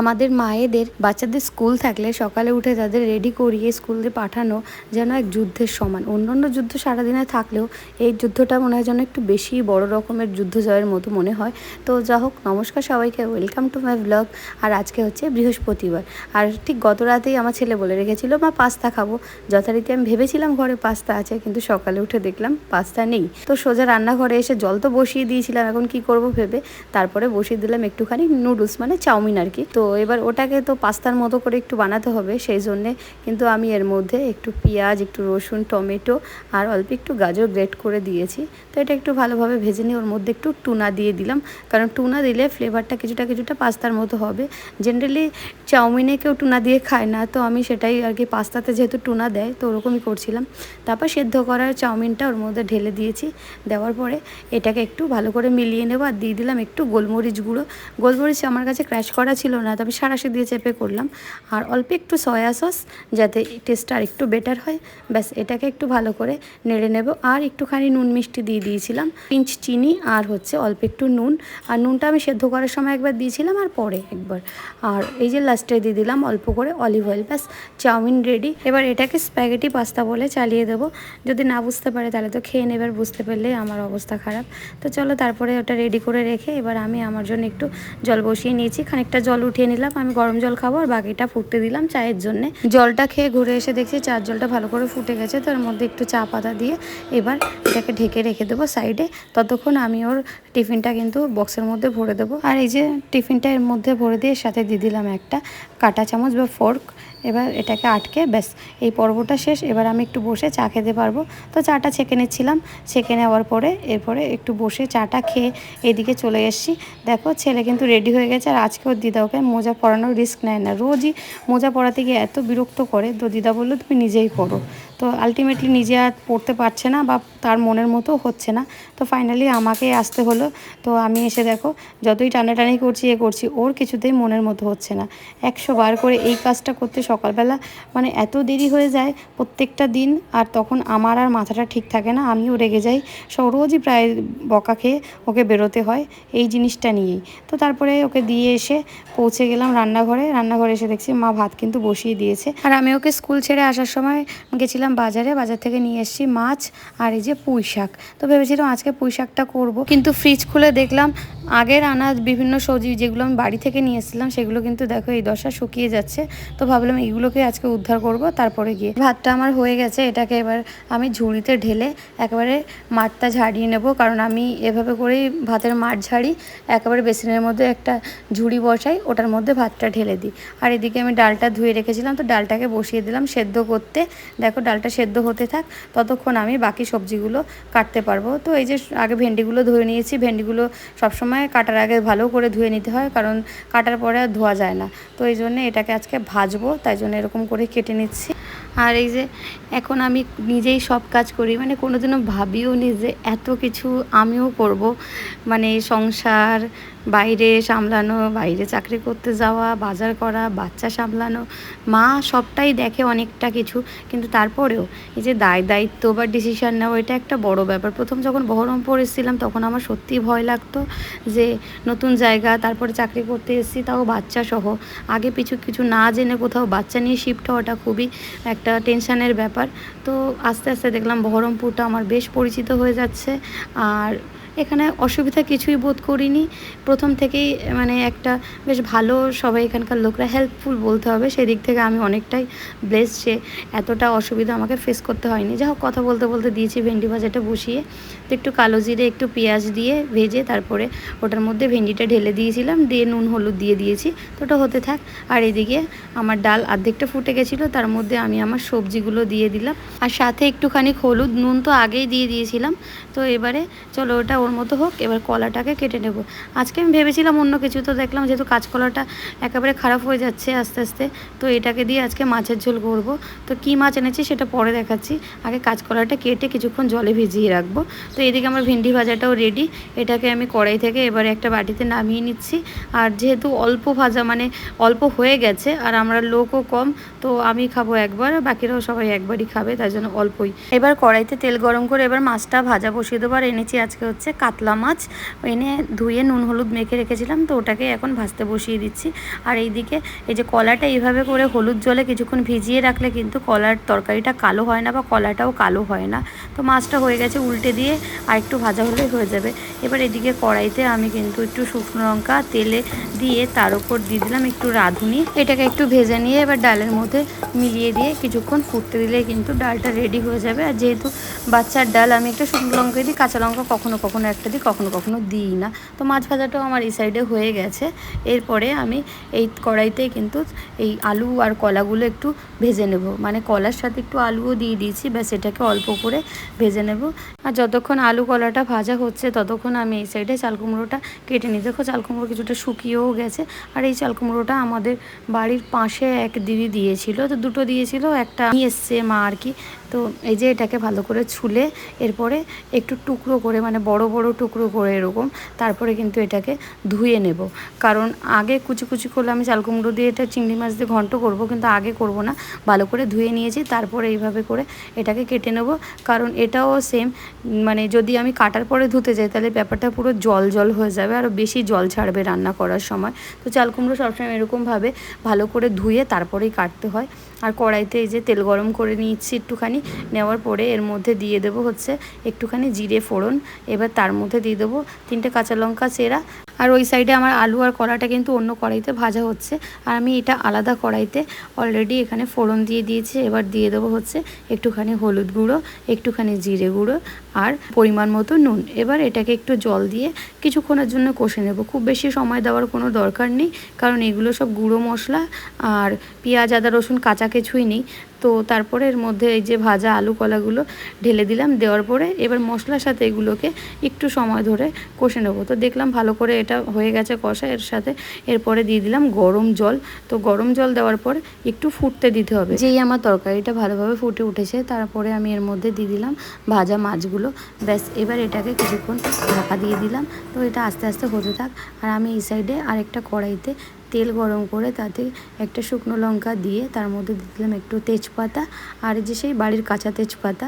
আমাদের মায়েদের, বাচ্চাদের স্কুল থাকলে সকালে উঠে তাদের রেডি করিয়ে স্কুলে পাঠানো যেন এক যুদ্ধের সমান। অন্য অন্য যুদ্ধ সারাদিনে থাকলেও এই যুদ্ধটা মনে হয় যেন একটু বেশি বড় রকমের যুদ্ধ জয়ের মতো মনে হয়। তো যা হোক, নমস্কার সবাইকে ওয়েলকাম টু মাই ব্লগ আর আজকে হচ্ছে বৃহস্পতিবার। আর ঠিক গত রাতেই আমার ছেলে বলে রেখেছিল, মা, পাস্তা খাব। যথারীতি আমি ভেবেছিলাম ঘরে পাস্তা আছে, কিন্তু সকালে উঠে দেখলাম পাস্তা নেই। তো সোজা রান্নাঘরে এসে জল তো বসিয়ে দিয়েছিলাম, এখন কি করব ভেবে। তারপরে বসিয়ে দিলাম একটুখানি নুডলস মানে চাউমিন আর কি। তো এবার ওটাকে তো পাস্তার মতো করে একটু বানাতে হবে সেই জন্যে। কিন্তু আমি এর মধ্যে একটু পেঁয়াজ, একটু রসুন, টমেটো আর অল্প একটু গাজর গ্রেট করে দিয়েছি। তো এটা একটু ভালোভাবে ভেজে নিয়ে ওর মধ্যে একটু টুনা দিয়ে দিলাম। কারণ টুনা দিলে ফ্লেভারটা কিছুটা কিছুটা পাস্তার মতো হবে। জেনারেলি চাউমিনে কেউ টুনা দিয়ে খায় না, তো আমি সেটাই আর কি পাস্তাতে যেহেতু টুনা দেয়, তো ওরকমই করছিলাম। তারপর সেদ্ধ করার চাউমিনটা ওর মধ্যে ঢেলে দিয়েছি। দেওয়ার পরে এটাকে একটু ভালো করে মিলিয়ে নেব আর দিয়ে দিলাম একটু গোলমরিচ গুঁড়ো। গোলমরিচ আমার কাছে ক্র্যাশ করা ছিল না তবে সারাশি দিয়ে চেপে করলাম। আর অল্প একটু সয়া সস যাতে টেস্টটা আর একটু বেটার হয়। ব্যাস, এটাকে একটু ভালো করে নেড়ে নেব। আর একটুখানি নুন মিষ্টি দিয়ে দিয়েছিলাম। পিঞ্চ চিনি আর হচ্ছে অল্প একটু নুন। আর নুনটা আমি সেদ্ধ করার সময় একবার দিয়েছিলাম আর পরে একবার। আর এই যে লাস্টে দিয়ে দিলাম অল্প করে অলিভ অয়েল ব্যাস, চাউমিন রেডি এবার এটাকে স্প্যাগেটি পাস্তা বলে চালিয়ে দেবো। যদি না বুঝতে পারে তাহলে তো খেয়ে নেবার বুঝতে পারলে আমার অবস্থা খারাপ। তো চলো তারপরে ওটা রেডি করে রেখে এবার আমি আমার জন্য একটু জল বসিয়ে নিয়েছি। খানিকটা জল উঠিয়ে নিলাম, আমি গরম জল খাব আর বাকিটা ফুটতে দিলাম চায়ের জন্য। জলটা খেয়ে ঘুরে এসে দেখছি চার জলটা ভালো করে ফুটে গেছে তার মধ্যে একটু চা পাতা দিয়ে এবার এটাকে ঢেকে রেখে দেবো সাইডে ততক্ষণ আমি ওর টিফিনটা কিন্তু বক্সের মধ্যে ভরে দেবো। আর এই যে টিফিনটা এর মধ্যে ভরে দিয়ে সাথে দিয়ে দিলাম একটা। কাটা চামচ বা ফোর্ক এবার এটাকে আটকে, ব্যাস। এই পর্বটা শেষ। এবার আমি একটু বসে চা খেতে পারব। তো চাটা ছেঁকে নিচ্ছিলাম। ছেঁকে নেওয়ার পরে এরপরে একটু বসে চাটা খেয়ে এদিকে চলে এসেছি। দেখো, ছেলে কিন্তু রেডি হয়ে গেছে আর আজকে ওর দিদা ওকে মোজা পরানোর রিস্ক নেয় না। রোজই মোজা পরাতে গিয়ে এত বিরক্ত করে। তো দিদা বলল, তুমি নিজেই পড়ো তো আলটিমেটলি নিজে আর পড়তে পারছে না বা তার মনের মতো হচ্ছে না। তো ফাইনালি আমাকে আসতে হলো। তো আমি এসে দেখো, যতই টানাটানি করছি, এ করছি, ওর কিছুতেই মনের মতো হচ্ছে না। একশো বার করে এই কাজটা করতে সকালবেলা মানে এত দেরি হয়ে যায় প্রত্যেকটা দিন, আর তখন আমার আর মাথাটা ঠিক থাকে না, আমিও রেগে যাই। রোজই প্রায় বকা খেয়ে ওকে বেরোতে হয় এই জিনিসটা নিয়েই। তো তারপরে ওকে দিয়ে এসে পৌঁছে গেলাম রান্নাঘরে। রান্নাঘরে এসে দেখছি মা ভাত কিন্তু বসিয়ে দিয়েছে। আর আমি ওকে স্কুল ছেড়ে আসার সময় গেছিলাম বাজারে, বাজার থেকে নিয়ে এসেছি মাছ আর এই যে পুঁই শাক। তো ভেবেছিলাম আজকে পুঁই শাকটা করব। কিন্তু ফ্রিজ খুলে দেখলাম আগের আনা বিভিন্ন সবজি যেগুলো আমি বাড়ি থেকে নিয়ে এসেছিলাম, সেগুলো কিন্তু দেখো এই দশা শুকিয়ে যাচ্ছে। তো ভাবলাম এইগুলোকে আজকে উদ্ধার করব, তারপরে গিয়ে ভাতটা আমার হয়ে গেছে, এটাকে এবার আমি ঝুড়িতে ঢেলে একেবারে মাঠটা ঝাড়িয়ে নেব। কারণ আমি এভাবে করেই ভাতের মাঠ ঝাড়ি, একেবারে বেসিনের মধ্যে একটা ঝুড়ি বসাই, ওটার মধ্যে ভাতটা ঢেলে দিই। আর এদিকে আমি ডালটা ধুয়ে রেখেছিলাম, তো ডালটাকে বসিয়ে দিলাম সেদ্ধ করতে। দেখো ডালটা সেদ্ধ হতে থাক, ততক্ষণ আমি বাকি সবজিগুলো কাটতে পারব। তো এই যে আগে ভেন্ডিগুলো ধুয়ে নিয়েছি, ভেন্ডিগুলো সবসময় কাটার আগে ভালো করে ধুয়ে নিতে হয়, কারণ কাটার পরে আর ধোয়া যায় না। তো এই জন্য এটাকে আজকে ভাজবো, তাই জন্য এরকম করে কেটে নিচ্ছি। আর এই যে এখন আমি নিজেই সব কাজ করি মানে কোনো দিনও ভাবিও নি যে এত কিছু আমিও করব। মানে সংসার, বাইরে সামলানো, বাইরে চাকরি করতে যাওয়া, বাজার করা, বাচ্চা সামলানো, মা সবটাই দেখে অনেকটা কিছু। কিন্তু তারপরেও এই যে দায় দায়িত্ব বা ডিসিশান নেওয়া, এটা একটা বড় ব্যাপার। প্রথম যখন বহরমপুর এসেছিলাম, তখন আমার সত্যিই ভয় লাগতো যে নতুন জায়গা, তারপরে চাকরি করতে এসেছি, তাও বাচ্চা সহ আগে পিছু কিছু না জেনে কোথাও বাচ্চা নিয়ে শিফট হওয়াটা খুবই একটা টেনশানের ব্যাপার। তো আস্তে আস্তে দেখলাম বহরমপুরটা আমার বেশ পরিচিত হয়ে যাচ্ছে। আর এখানে অসুবিধা কিছুই বোধ করিনি। প্রথম থেকেই মানে একটা বেশ ভালো সবাই এখানকার লোকরা হেল্পফুল বলতে হবে। সেই দিক থেকে আমি অনেকটাই ব্লেস যে এতটা অসুবিধা আমাকে ফেস করতে হয়নি। যা হোক, কথা বলতে বলতে দিয়েছি ভেন্ডি ভাজাটা বসিয়ে। তো একটু কালো জিরে, একটু পেঁয়াজ দিয়ে ভেজে তারপরে ওটার মধ্যে ভেন্ডিটা ঢেলে দিয়েছিলাম। দিয়ে নুন, হলুদ দিয়ে দিয়েছি। তো ওটা হতে থাক। আর এদিকে আমার ডাল অর্ধেকটা ফুটে গেছিল। তার মধ্যে আমি আমার সবজিগুলো দিয়ে দিলাম। আর সাথে একটুখানি হলুদ, নুন তো আগেই দিয়ে দিয়েছিলাম। তো এবারে চলো ওটা ওর মতো হোক, এবার কলাটাকে কেটে নেব। আজকে আমি ভেবেছিলাম অন্য কিছু, তো দেখলাম যেহেতু কাঁচকলাটা একেবারে খারাপ হয়ে যাচ্ছে আস্তে আস্তে, তো এটাকে দিয়ে আজকে মাছের ঝোল করব। তো কী মাছ এনেছি সেটা পরে দেখাচ্ছি। আগে কাঁচকলাটা কেটে কিছুক্ষণ জলে ভিজিয়ে রাখব। তো এদিকে আমার ভেন্ডি ভাজাটাও রেডি এটাকে আমি কড়াই থেকে এবারে একটা বাটিতে নামিয়ে নিচ্ছি। আর যেহেতু অল্প ভাজা মানে অল্প হয়ে গেছে আর আমরা লোকও কম, তো আমি খাব একবার বাকিরাও সবাই একবারই খাবে তাই জন্য অল্পই। এবার কড়াইতে তেল গরম করে এবার মাছটা ভাজা বসিয়ে দেবো। আর এনেছি আজকে হচ্ছে কাতলা মাছ। এনে ধুয়ে নুন, হলুদ মেখে রেখেছিলাম, তো ওটাকে এখন ভাজতে বসিয়ে দিচ্ছি। আর এইদিকে এই যে কলাটা এইভাবে করে হলুদ জলে কিছুক্ষণ ভিজিয়ে রাখলে কিন্তু কলার তরকারিটা কালো হয় না বা কলাটাও কালো হয় না। তো মাছটা হয়ে গেছে উল্টে দিয়ে আর একটু ভাজা হলেই হয়ে যাবে। এবার এদিকে কড়াইতে আমি কিন্তু একটু শুকনো লঙ্কা, তেলে দিয়ে তার উপর দিয়ে দিলাম একটু রাঁধুনি। এটাকে একটু ভেজে নিয়ে এবার ডালের মধ্যে মিলিয়ে দিয়ে কিছুক্ষণ ফুটতে দিলে কিন্তু ডালটা রেডি হয়ে যাবে। আর যেহেতু বাচ্চার ডাল, আমি একটা শুকনো লঙ্কা দিই, কাঁচা লঙ্কা কখনো কখনো একটা দিই, কখনো কখনো দিই না। তো মাছ ভাজাটাও আমার এই সাইডে হয়ে গেছে। এরপরে আমি এই কড়াইতে কিন্তু এই আলু আর কলাগুলো একটু ভেজে নেব। মানে কলার সাথে একটু আলুও দিয়ে দিয়েছি, ব্যাস এটাকে অল্প করে ভেজে নেব। আর যতক্ষণ আলু কলাটা ভাজা হচ্ছে, ততক্ষণ আমি এই সাইডে চাল কুমড়োটা কেটে নিই। দেখো চাল কুমড়ো কিছুটা শুকিয়েও গেছে। আর এই চাল কুমড়োটা আমাদের বাড়ির পাশে এক দিদি দিয়েছিল। তো দুটো দিয়েছিল, একটা নিয়ে এসছে মা আর কি। তো এই যে এটাকে ভালো করে ছুলে এরপরে একটু টুকরো করে মানে বড় বড় টুকরো করে এরকম, তারপরে কিন্তু এটাকে ধুয়ে নেব। কারণ আগে কুচি কুচি করলে আমি চাল কুমড়ো দিয়ে এটা চিংড়ি মাছ দিয়ে ঘন্ট করব, কিন্তু আগে করব না। ভালো করে ধুয়ে নিয়েছি, তারপরে এইভাবে করে এটাকে কেটে নেব। কারণ এটাও সেম মানে যদি আমি কাটার পরে ধুতে যাই, তাহলে ব্যাপারটা পুরো জল জল হয়ে যাবে আরও বেশি জল ছাড়বে রান্না করার সময়। তো চাল কুমড়ো সবসময় এরকমভাবে ভালো করে ধুয়ে তারপরেই কাটতে হয়। আর কড়াইতে এই যে তেল গরম করে নিচ্ছি একটুখানি, নেওয়ার পরে এর মধ্যে দিয়ে দেবো হচ্ছে একটুখানি জিরে ফোড়ন। এবার তার মধ্যে দিয়ে দেবো তিনটে কাঁচা লঙ্কা, চেরা আর ওই সাইডে আমার আলু আর কলাটা কিন্তু অন্য কড়াইতে ভাজা হচ্ছে। আর আমি এটা আলাদা কড়াইতে অলরেডি এখানে ফোড়ন দিয়ে দিয়েছি। এবার দিয়ে দেবো হচ্ছে একটুখানি হলুদ গুঁড়ো, একটুখানি জিরে গুঁড়ো আর পরিমাণ মতো নুন। এবার এটাকে একটু জল দিয়ে কিছুক্ষণের জন্য কষে নেব। খুব বেশি সময় দেওয়ার কোনো দরকার নেই, কারণ এগুলো সব গুঁড়ো মশলা আর পেঁয়াজ, আদা, রসুন, কাঁচা কিছুই নেই। তো তারপরে এর মধ্যে এই যে ভাজা আলু কলাগুলো ঢেলে দিলাম, দেওয়ার পরে এবার মশলার সাথে এগুলোকে একটু সময় ধরে কষে নেব। তো দেখলাম ভালো করে এটা হয়ে গেছে কষা, এর সাথে এরপরে দিয়ে দিলাম গরম জল। তো গরম জল দেওয়ার পর একটু ফুটতে দিতে হবে। যেই আমার তরকারিটা ভালোভাবে ফুটে উঠেছে, তারপরে আমি এর মধ্যে দিয়ে দিলাম ভাজা মাছগুলো। ব্যাস, এবার এটাকে কিছুক্ষণ ঢাকা দিয়ে দিলাম। তো এটা আস্তে আস্তে হতে থাক। আর আমি এই সাইডে আরেকটা কড়াইতে তেল গরম করে তাতে একটা শুকনো লঙ্কা দিয়ে তার মধ্যে দিলাম একটু তেজপাতা, আর যে সেই বাড়ির কাঁচা তেজপাতা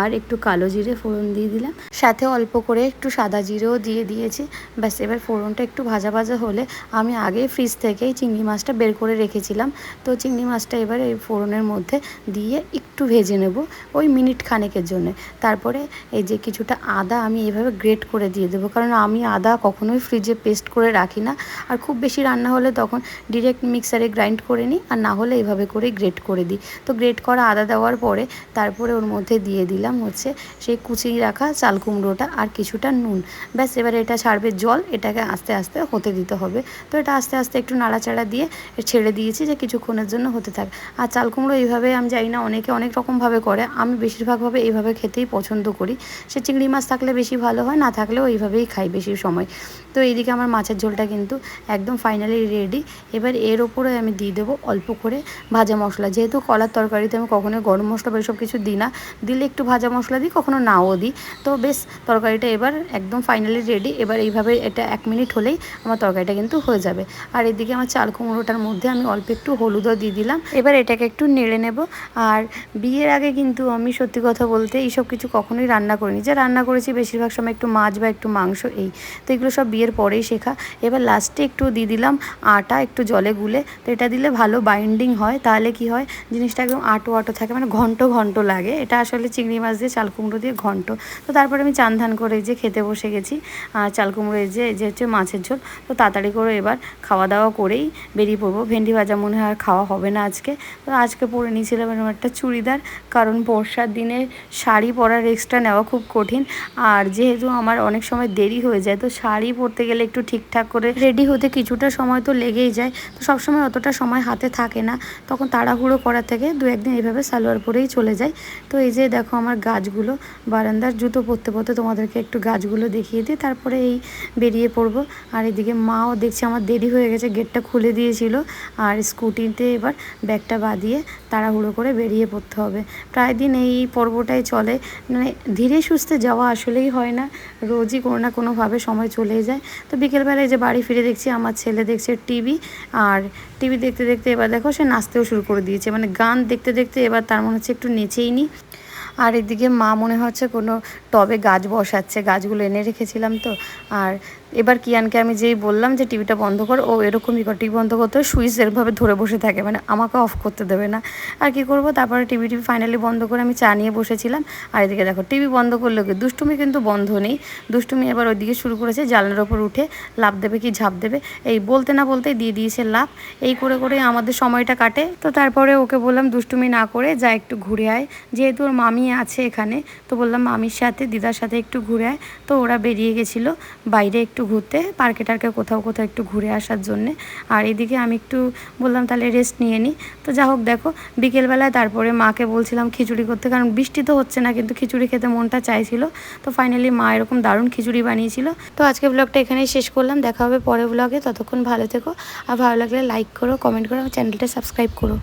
আর একটু কালো জিরে ফোড়ন দিয়ে দিলাম। সাথে অল্প করে একটু সাদা জিরেও দিয়ে দিয়েছি। ব্যাস, এবার ফোড়নটা একটু ভাজা ভাজা হলে আমি আগে ফ্রিজ থেকেই চিংড়ি মাছটা বের করে রেখেছিলাম। তো চিংড়ি মাছটা এবার এই ফোড়নের মধ্যে দিয়ে একটু ভেজে নেব ওই মিনিট খানেকের জন্য। তারপরে এই যে কিছুটা আদা আমি এভাবে গ্রেট করে দিয়ে দেবো, কারণ আমি আদা কখনোই ফ্রিজে পেস্ট করে রাখি না। আর খুব বেশি রান্না হলে তখন ডিরেক্ট মিক্সারে গ্রাইন্ড করে নিই আর না হলে এভাবে করেই গ্রেট করে দিই। তো গ্রেট করা আদা দেওয়ার পরে তারপরে ওর মধ্যে দিয়ে দিলাম হচ্ছে সেই কুচিয়ে রাখা চাল কুমড়োটা আর কিছুটা নুন। ব্যাস, এবার এটা ছাড়বে জল, এটাকে আস্তে আস্তে হতে দিতে হবে। তো এটা আস্তে আস্তে একটু নাড়াচাড়া দিয়ে ছেড়ে দিয়েছি যে কিছুক্ষণের জন্য হতে থাক। আর চাল কুমড়ো এইভাবে আমি জানি না, অনেকে অনেক রকমভাবে করে। আমি বেশিরভাগভাবে এইভাবে খেতেই পছন্দ করি। সে চিংড়ি মাছ থাকলে বেশি ভালো হয়, না থাকলেও এইভাবেই খাই বেশি সময়। তো এইদিকে আমার মাছের ঝোলটা কিন্তু একদম ফাইনালি রেডি এবার এর ওপরে আমি দিয়ে দেবো অল্প করে ভাজা মশলা। যেহেতু কলার তরকারিতে আমি কখনোই গরম মশলা বা কিছু দিই না। দিলে একটু ভাজা মশলা দিই, কখনো নাও দিই। তো বেশ, তরকারিটা এবার একদম ফাইনালি রেডি এবার এইভাবে এটা এক মিনিট হলেই আমার তরকারিটা কিন্তু হয়ে যাবে। আর এদিকে আমার চাল কুমড়োটার মধ্যে আমি অল্প একটু হলুদও দিয়ে দিলাম। এবার এটাকে একটু নেড়ে নেব। আর বিয়ের আগে কিন্তু আমি সত্যি কথা বলতে এইসব কিছু কখনোই রান্না করিনি। যা রান্না করেছি বেশিরভাগ সময় একটু মাছ বা একটু মাংস এই। তো এগুলো সব বিয়ের পরেই শেখা। এবার লাস্টে একটু দিয়ে দিলাম আটা একটু জলে গুলে, তো এটা দিলে ভালো বাইন্ডিং হয়। তাহলে কি হয়? জিনিসটা একদম আটো আটো থাকে মানে ঘন্ট ঘন্ট লাগে। এটা আসলে চিংড়ি মাছ দিয়ে, চাল কুমড়ো দিয়ে ঘন্ট। তো তারপরে আমি চান ধান করে যে খেতে বসে গেছি। আর চাল কুমড়ো এই যে যে হচ্ছে মাছের ঝোল। তো তাড়াতাড়ি করে এবার খাওয়া দাওয়া করেই বেরিয়ে পড়ব। ভেন্ডি ভাজা মনে হয় আর খাওয়া হবে না আজকে। তো আজকে পরে নিয়েছিলাম এরকম একটা চুড়িদার, কারণ বর্ষার দিনে শাড়ি পরার এক্সট্রা নেওয়া খুব কঠিন। আর যেহেতু আমার অনেক সময় দেরি হয়ে যায়, তো শাড়ি পরতে গেলে একটু ঠিকঠাক করে রেডি হতে কিছুটা সময় তো লেগেই যায়। তো সবসময় অতটা সময় হাতে থাকে না। তখন তাড়াহুড়ো করা থেকে দু একদিন এইভাবে সালোয়ার পরেই চলে যায়। তো এই যে দেখো আমার গাছগুলো, বারান্দার জুতো পরতে পরতে তোমাদেরকে একটু গাছগুলো দেখিয়ে দিই, তারপরে এই বেরিয়ে পড়ব। আর এদিকে মাও দেখছি আমার দেরি হয়ে গেছে, গেটটা খুলে দিয়েছিল। আর স্কুটিতে এবার ব্যাগটা বাঁধিয়ে তাড়াহুড়ো করে বেরিয়ে পড়তে হবে। প্রায় দিন এই পর্বটাই চলে। মানে ধীরে সুস্থে যাওয়া আসলেই হয় না। রোজই কোনো না কোনোভাবে সময় চলেই যায়। তো বিকেলবেলায় যে বাড়ি ফিরে দেখছি, আমার ছেলে দেখছে টিভি আর টিভি দেখতে দেখতে এবার দেখো সে নাচতেও শুরু করে দিয়েছে। মানে গান দেখতে দেখতে এবার তার মনে হচ্ছে একটু নেচেই নি। আর এদিকে মা মনে হচ্ছে কোনো টবে গাছ বসাচ্ছে, গাছগুলো এনে রেখেছিলাম তো। আর এবার কিয়ানকে আমি যেই বললাম যে টিভিটা বন্ধ কর, ও এরকমই কর, টিভি বন্ধ করতে সুইচ এরভাবে ধরে বসে থাকে মানে আমাকে অফ করতে দেবে না। আর কি করব? তারপরে টিভি টিভি ফাইনালি বন্ধ করে আমি চা নিয়ে বসেছিলাম। আর এদিকে দেখো, টিভি বন্ধ করলে কি, দুষ্টুমি কিন্তু বন্ধ নেই। দুষ্টুমি এবার ওইদিকে শুরু করেছে, জানলার ওপর উঠে লাভ দেবে কি ঝাঁপ দেবে। এই বলতে না বলতে দিয়ে দিয়েছে লাভ এই করে করে আমাদের সময়টা কাটে। তো তারপরে ওকে বললাম, দুষ্টুমি না করে যা একটু ঘুরে আয়। যেহেতু ওর মামি আছে এখানে, তো বললাম, মামির সাথে, দিদার সাথে একটু ঘুরে আয়। তো ওরা বেরিয়ে গেছিল, বাইরে একটু ঘুরতে পার্কে টার্কে কোথাও কোথাও একটু ঘুরে আসার জন্যে। আর এদিকে আমি একটু বললাম, তাহলে রেস্ট নিয়ে নিই তো যা হোক, দেখো, বিকেলবেলায় তারপরে মাকে বলছিলাম, খিচুড়ি করতে। কারণ বৃষ্টি তো হচ্ছে না, কিন্তু খিচুড়ি খেতে মনটা চাইছিল। তো ফাইনালি মা এরকম দারুণ খিচুড়ি বানিয়েছিল। তো আজকে ব্লগটা এখানেই শেষ করলাম। দেখা হবে পরের ব্লগে ততক্ষণ ভালো থেকো। আর ভালো লাগলে লাইক করো কমেন্ট করো চ্যানেলটা সাবস্ক্রাইব করো।